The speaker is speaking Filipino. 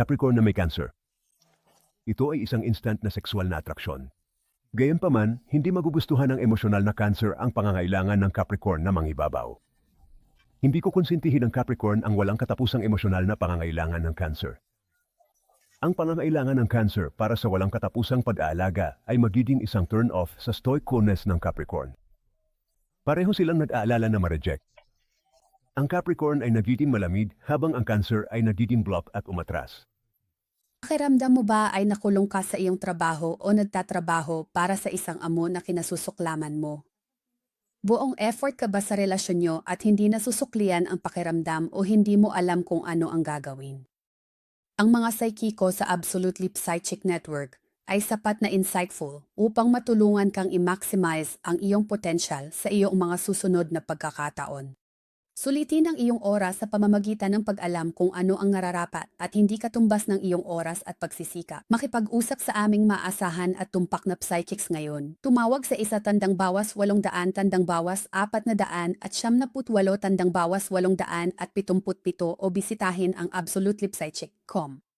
Capricorn na may cancer. Ito ay isang instant na sexual na atraksyon. Gayunpaman, hindi magugustuhan ng emosyonal na cancer ang pangangailangan ng Capricorn na mangibabaw. Hindi ko konsintihin ng Capricorn ang walang katapusang emosyonal na pangangailangan ng cancer. Ang pangangailangan ng cancer para sa walang katapusang pag-aalaga ay magiging isang turn-off sa stoic coolness ng Capricorn. Pareho silang nag-aalala na ma-reject. Ang Capricorn ay nagiging malamig habang ang Cancer ay nagiging bluff at umatras. Pakiramdam mo ba ay nakulong ka sa iyong trabaho o nagtatrabaho para sa isang amo na kinasusuklaman mo? Buong effort ka ba sa relasyon nyo at hindi nasusuklian ang pakiramdam o hindi mo alam kung ano ang gagawin? Ang mga psychico sa Absolutely Psychic Network ay sapat na insightful upang matulungan kang i-maximize ang iyong potential sa iyong mga susunod na pagkakataon. Sulitin ang iyong oras sa pamamagitan ng pag-alam kung ano ang nararapat at hindi katumbas ng iyong oras at pagsisikap. Makipag-usap sa aming maasahan at tumpak na psychics ngayon. Tumawag sa isa tandang bawas walong daan tandang bawas apat na daan at siyam na putwalo tandang bawas walong daan at pitumput pito o bisitahin ang absolutelypsychic.com.